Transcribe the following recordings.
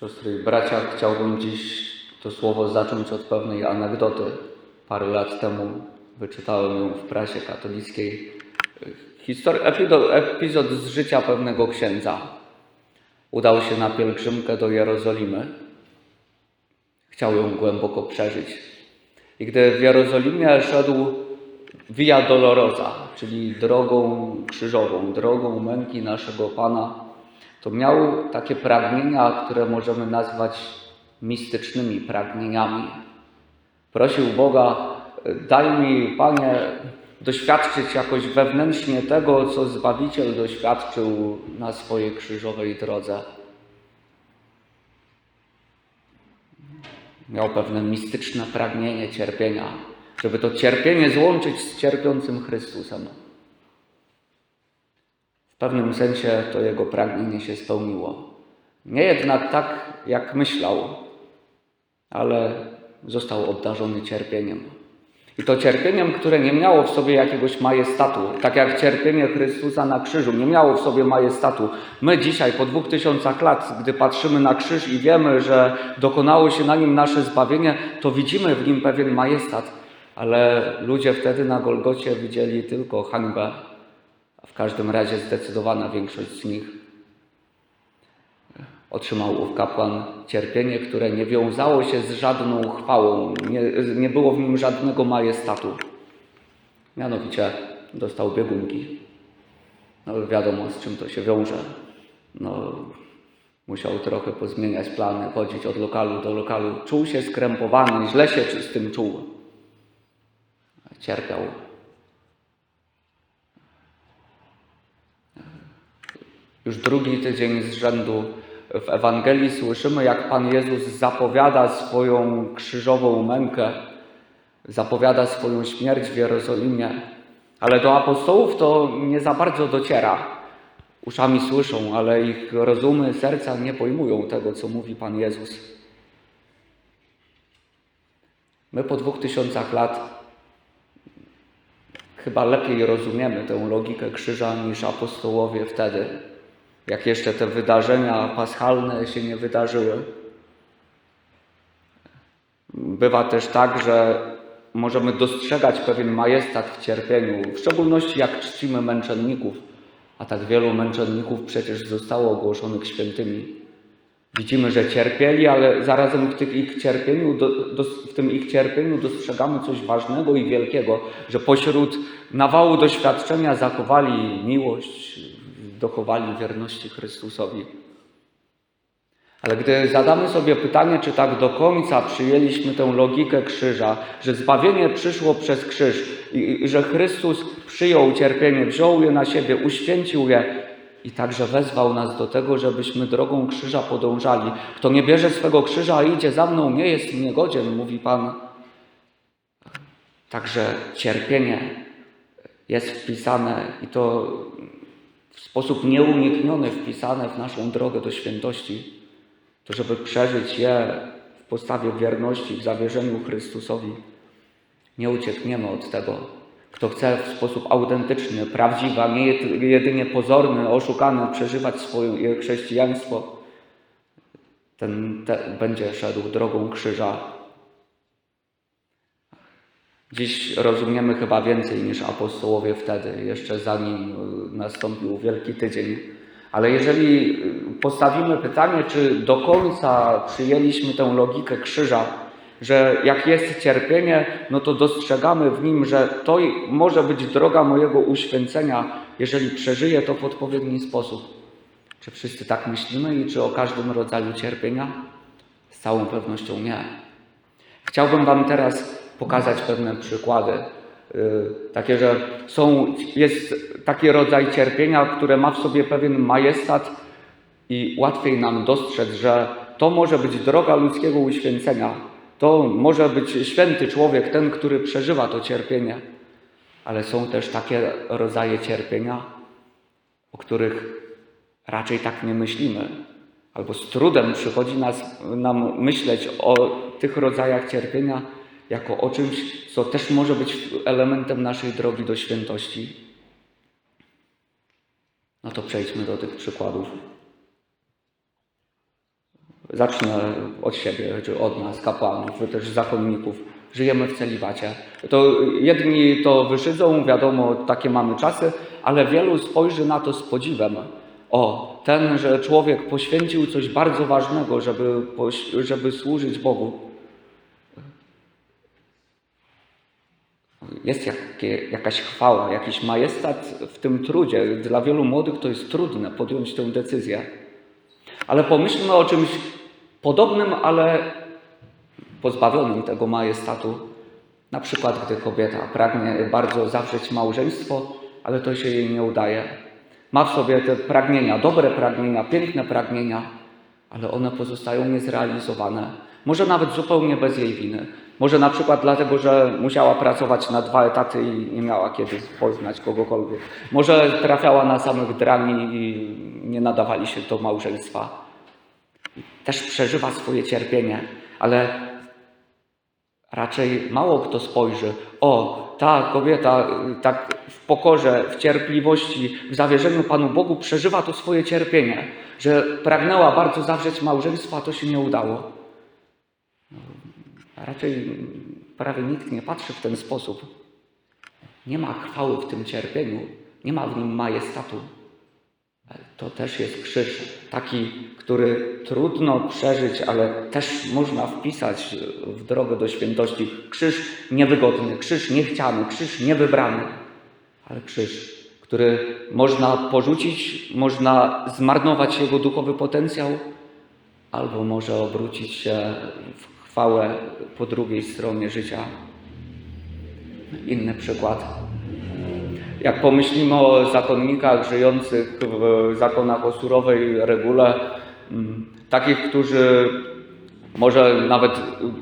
Siostry i bracia, chciałbym dziś to słowo zacząć od pewnej anegdoty. Parę lat temu wyczytałem ją w prasie katolickiej. Histor- epido- epizod z życia pewnego księdza. Udał się na pielgrzymkę do Jerozolimy. Chciał ją głęboko przeżyć. I gdy w Jerozolimie szedł Via Dolorosa, czyli drogą krzyżową, drogą męki naszego Pana, to miał takie pragnienia, które możemy nazwać mistycznymi pragnieniami. Prosił Boga, daj mi, Panie, doświadczyć jakoś wewnętrznie tego, co Zbawiciel doświadczył na swojej krzyżowej drodze. Miał pewne mistyczne pragnienie cierpienia, żeby to cierpienie złączyć z cierpiącym Chrystusem. Pewnym sensie to jego pragnienie się spełniło. Nie jednak tak, jak myślał, ale został obdarzony cierpieniem. I to cierpieniem, które nie miało w sobie jakiegoś majestatu, tak jak cierpienie Chrystusa na krzyżu, nie miało w sobie majestatu. My dzisiaj, po dwóch tysiącach lat, gdy patrzymy na krzyż i wiemy, że dokonało się na nim nasze zbawienie, to widzimy w nim pewien majestat, ale ludzie wtedy na Golgocie widzieli tylko hańbę, a w każdym razie zdecydowana większość z nich otrzymał ów kapłan cierpienie, które nie wiązało się z żadną chwałą, nie, nie było w nim żadnego majestatu. Mianowicie dostał biegunki. No wiadomo, z czym to się wiąże. No, musiał trochę pozmieniać plany, chodzić od lokalu do lokalu. Czuł się skrępowany, źle się z tym czuł. Cierpiał. Już drugi tydzień z rzędu w Ewangelii słyszymy, jak Pan Jezus zapowiada swoją krzyżową mękę, zapowiada swoją śmierć w Jerozolimie, ale do apostołów to nie za bardzo dociera. Uszami słyszą, ale ich rozumy, serca nie pojmują tego, co mówi Pan Jezus. My po dwóch tysiącach lat chyba lepiej rozumiemy tę logikę krzyża niż apostołowie wtedy jak jeszcze te wydarzenia paschalne się nie wydarzyły. Bywa też tak, że możemy dostrzegać pewien majestat w cierpieniu, w szczególności jak czcimy męczenników, a tak wielu męczenników przecież zostało ogłoszonych świętymi. Widzimy, że cierpieli, ale zarazem w, tych ich cierpieniu, w tym ich cierpieniu dostrzegamy coś ważnego i wielkiego, że pośród nawału doświadczenia zachowali miłość, dochowali wierności Chrystusowi. Ale gdy zadamy sobie pytanie, czy tak do końca przyjęliśmy tę logikę krzyża, że zbawienie przyszło przez krzyż i, i że Chrystus przyjął cierpienie, wziął je na siebie, uświęcił je i także wezwał nas do tego, żebyśmy drogą krzyża podążali. Kto nie bierze swego krzyża, a idzie za mną, nie jest niegodzien, mówi Pan. Także cierpienie jest wpisane i to w sposób nieunikniony wpisane w naszą drogę do świętości, to żeby przeżyć je w postawie wierności, w zawierzeniu Chrystusowi, nie uciekniemy od tego. Kto chce w sposób autentyczny, prawdziwy, a nie jedynie pozorny, oszukany przeżywać swoje chrześcijaństwo, ten te, będzie szedł drogą krzyża. Dziś rozumiemy chyba więcej niż apostołowie wtedy, jeszcze zanim nastąpił Wielki Tydzień. Ale jeżeli postawimy pytanie, czy do końca przyjęliśmy tę logikę krzyża, że jak jest cierpienie, no to dostrzegamy w nim, że to może być droga mojego uświęcenia, jeżeli przeżyję to w odpowiedni sposób. Czy wszyscy tak myślimy i czy o każdym rodzaju cierpienia? Z całą pewnością nie. Chciałbym Wam teraz pokazać pewne przykłady. Yy, takie, że są, jest taki rodzaj cierpienia, które ma w sobie pewien majestat i łatwiej nam dostrzec, że to może być droga ludzkiego uświęcenia. To może być święty człowiek, ten, który przeżywa to cierpienie. Ale są też takie rodzaje cierpienia, o których raczej tak nie myślimy. Albo z trudem przychodzi nas, nam myśleć o tych rodzajach cierpienia, jako o czymś, co też może być elementem naszej drogi do świętości. No to przejdźmy do tych przykładów. zacznę od siebie, czy od nas, kapłanów, czy też zakonników. Żyjemy w celibacie. To jedni to wyszydzą, wiadomo, takie mamy czasy, ale wielu spojrzy na to z podziwem. O, ten, że człowiek poświęcił coś bardzo ważnego, żeby, żeby służyć Bogu. Jest jakie, jakaś chwała, jakiś majestat w tym trudzie. Dla wielu młodych to jest trudne podjąć tę decyzję. Ale pomyślmy o czymś podobnym, ale pozbawionym tego majestatu. Na przykład, gdy kobieta pragnie bardzo zawrzeć małżeństwo, ale to się jej nie udaje. Ma w sobie te pragnienia, dobre pragnienia, piękne pragnienia, ale one pozostają niezrealizowane. Może nawet zupełnie bez jej winy. Może na przykład dlatego, że musiała pracować na dwa etaty i nie miała kiedy poznać kogokolwiek. Może trafiała na samych drani i nie nadawali się do małżeństwa. Też przeżywa swoje cierpienie, ale raczej mało kto spojrzy. O, ta kobieta y, tak w pokorze, w cierpliwości, w zawierzeniu Panu Bogu przeżywa to swoje cierpienie, że pragnęła bardzo zawrzeć małżeństwo, a to się nie udało. A raczej prawie nikt nie patrzy w ten sposób. Nie ma chwały w tym cierpieniu, nie ma w nim majestatu. To też jest krzyż, taki, który trudno przeżyć, ale też można wpisać w drogę do świętości. Krzyż niewygodny, krzyż niechciany, krzyż niewybrany, ale krzyż, który można porzucić, można zmarnować jego duchowy potencjał, albo może obrócić się w chwałę po drugiej stronie życia. Inny przykład. Jak pomyślimy o zakonnikach żyjących w zakonach o surowej regule, mm, takich, którzy może nawet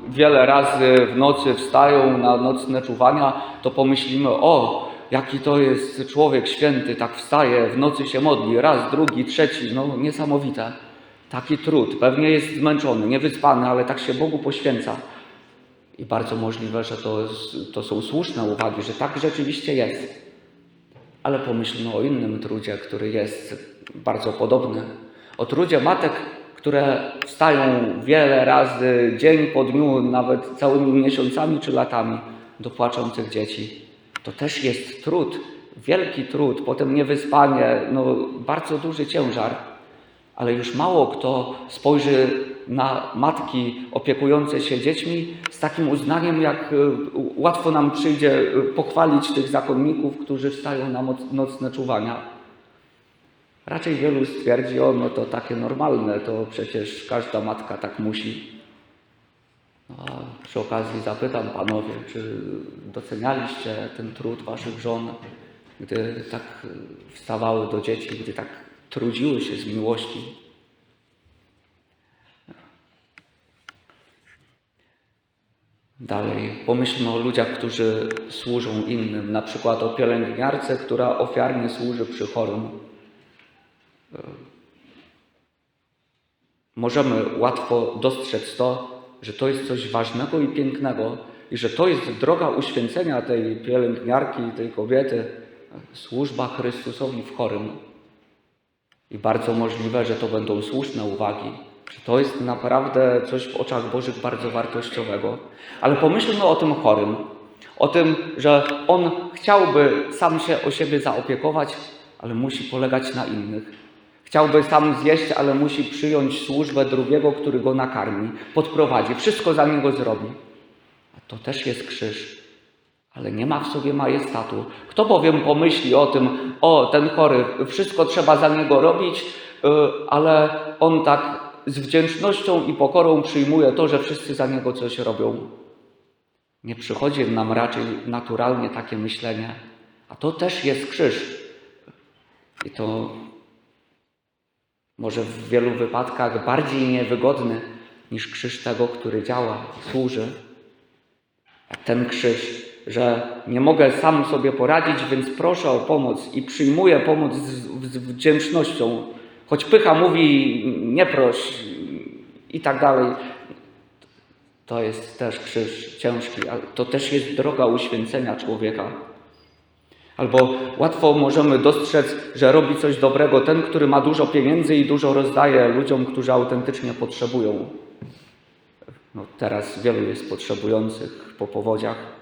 wiele razy w nocy wstają na nocne czuwania, to pomyślimy, o, jaki to jest człowiek święty, tak wstaje, w nocy się modli, raz, drugi, trzeci, no niesamowite. Taki trud, pewnie jest zmęczony, niewyspany, ale tak się Bogu poświęca. I bardzo możliwe, że to, to są słuszne uwagi, że tak rzeczywiście jest. Ale pomyślmy o innym trudzie, który jest bardzo podobny. O trudzie matek, które wstają wiele razy, dzień po dniu, nawet całymi miesiącami czy latami do płaczących dzieci. To też jest trud, wielki trud, potem niewyspanie, no, bardzo duży ciężar. Ale już mało kto spojrzy na matki opiekujące się dziećmi z takim uznaniem, jak y, łatwo nam przyjdzie y, pochwalić tych zakonników, którzy wstają na nocne czuwania. Raczej wielu stwierdzi, o no to takie normalne, to przecież każda matka tak musi. No, a przy okazji zapytam panowie, czy docenialiście ten trud waszych żon, gdy tak y, wstawały do dzieci, gdy tak trudziły się z miłości? Dalej, pomyślmy o ludziach, którzy służą innym, na przykład o pielęgniarce, która ofiarnie służy przy chorym. Możemy łatwo dostrzec to, że to jest coś ważnego i pięknego i że to jest droga uświęcenia tej pielęgniarki, tej kobiety, służba Chrystusowi w chorym. I bardzo możliwe, że to będą słuszne uwagi, że to jest naprawdę coś w oczach Bożych bardzo wartościowego. Ale pomyślmy o tym chorym, o tym, że on chciałby sam się o siebie zaopiekować, ale musi polegać na innych. Chciałby sam zjeść, ale musi przyjąć służbę drugiego, który go nakarmi, podprowadzi, wszystko za niego zrobi. A to też jest krzyż ale nie ma w sobie majestatu. Kto bowiem pomyśli o tym, o ten chory, wszystko trzeba za niego robić, y, ale on tak z wdzięcznością i pokorą przyjmuje to, że wszyscy za niego coś robią. Nie przychodzi nam raczej naturalnie takie myślenie, a to też jest krzyż. I to może w wielu wypadkach bardziej niewygodny niż krzyż tego, który działa, służy. A ten krzyż, że nie mogę sam sobie poradzić, więc proszę o pomoc i przyjmuję pomoc z, z wdzięcznością. Choć pycha mówi nie proś i tak dalej. To jest też krzyż ciężki, ale to też jest droga uświęcenia człowieka. Albo łatwo możemy dostrzec, że robi coś dobrego ten, który ma dużo pieniędzy i dużo rozdaje ludziom, którzy autentycznie potrzebują. No, teraz wielu jest potrzebujących po powodziach.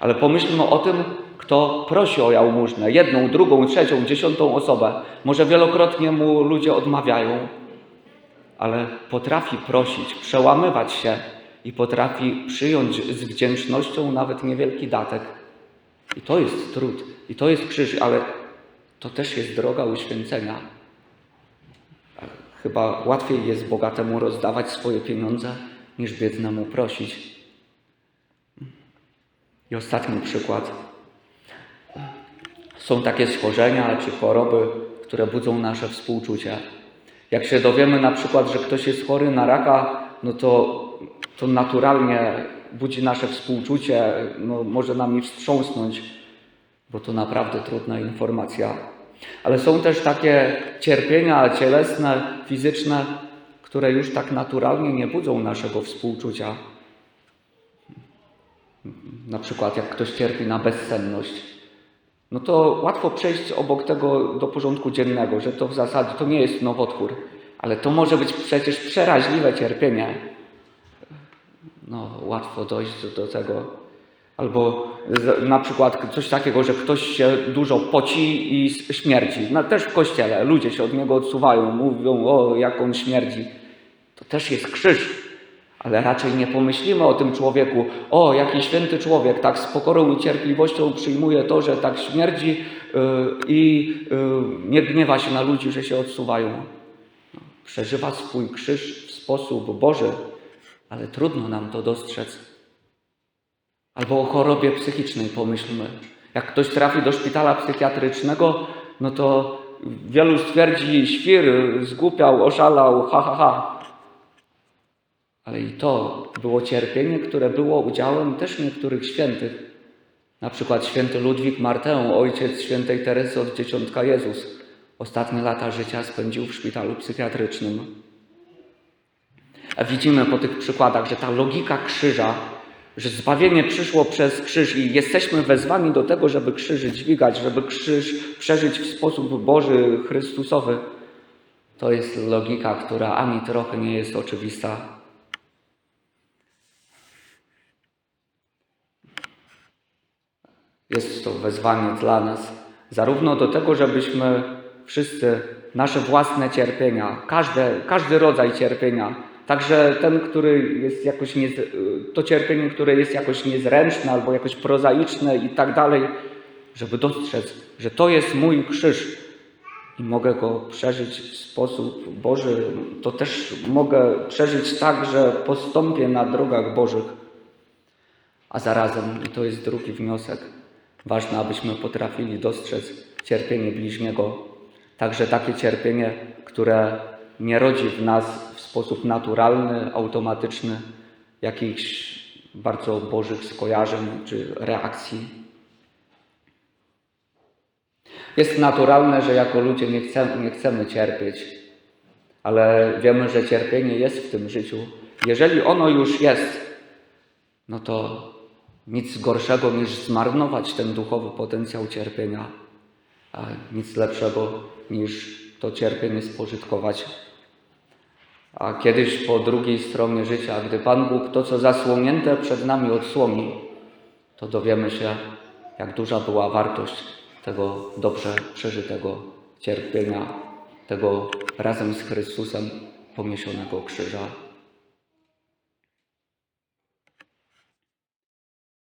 Ale pomyślmy o tym, kto prosi o jałmużnę. Jedną, drugą, trzecią, dziesiątą osobę. Może wielokrotnie mu ludzie odmawiają, ale potrafi prosić, przełamywać się i potrafi przyjąć z wdzięcznością nawet niewielki datek. I to jest trud, i to jest krzyż, ale to też jest droga uświęcenia. Chyba łatwiej jest bogatemu rozdawać swoje pieniądze, niż biednemu prosić. I ostatni przykład. Są takie schorzenia czy choroby, które budzą nasze współczucie. Jak się dowiemy na przykład, że ktoś jest chory na raka, no to, to naturalnie budzi nasze współczucie, no może nami wstrząsnąć, bo to naprawdę trudna informacja. Ale są też takie cierpienia cielesne, fizyczne, które już tak naturalnie nie budzą naszego współczucia. Na przykład jak ktoś cierpi na bezsenność, no to łatwo przejść obok tego do porządku dziennego, że to w zasadzie to nie jest nowotwór, ale to może być przecież przeraźliwe cierpienie. No, łatwo dojść do, do tego. Albo na przykład coś takiego, że ktoś się dużo poci i śmierdzi. No, też w kościele ludzie się od niego odsuwają, mówią, o jak on śmierdzi. To też jest krzyż. Ale raczej nie pomyślimy o tym człowieku, o jaki święty człowiek, tak z pokorą i cierpliwością przyjmuje to, że tak śmierdzi yy, i yy, nie gniewa się na ludzi, że się odsuwają. No, Przeżywa swój krzyż w sposób Boży, ale trudno nam to dostrzec. Albo o chorobie psychicznej pomyślmy. Jak ktoś trafi do szpitala psychiatrycznego, no to wielu stwierdzi świr, zgłupiał, oszalał, ha, ha, ha. Ale i to było cierpienie, które było udziałem też niektórych świętych. Na przykład święty Ludwik Martę, ojciec świętej Teresy od Dzieciątka Jezus. Ostatnie lata życia spędził w szpitalu psychiatrycznym. A widzimy po tych przykładach, że ta logika krzyża, że zbawienie przyszło przez krzyż i jesteśmy wezwani do tego, żeby krzyży dźwigać, żeby krzyż przeżyć w sposób Boży, Chrystusowy, to jest logika, która ani trochę nie jest oczywista. Jest to wezwanie dla nas, zarówno do tego, żebyśmy wszyscy nasze własne cierpienia, każde, każdy rodzaj cierpienia, także ten, który jest jakoś nie, to cierpienie, które jest jakoś niezręczne albo jakoś prozaiczne i tak dalej, żeby dostrzec, że to jest mój krzyż i mogę go przeżyć w sposób Boży, to też mogę przeżyć tak, że postąpię na drogach Bożych. A zarazem, i to jest drugi wniosek, ważne, abyśmy potrafili dostrzec cierpienie bliźniego, także takie cierpienie, które nie rodzi w nas w sposób naturalny, automatyczny jakichś bardzo bożych skojarzeń czy reakcji. Jest naturalne, że jako ludzie nie chcemy, nie chcemy cierpieć, ale wiemy, że cierpienie jest w tym życiu. Jeżeli ono już jest, no to nic gorszego niż zmarnować ten duchowy potencjał cierpienia, a nic lepszego niż to cierpienie spożytkować. A kiedyś po drugiej stronie życia, gdy Pan Bóg to, co zasłonięte przed nami odsłoni, to dowiemy się, jak duża była wartość tego dobrze przeżytego cierpienia, tego razem z Chrystusem poniesionego krzyża.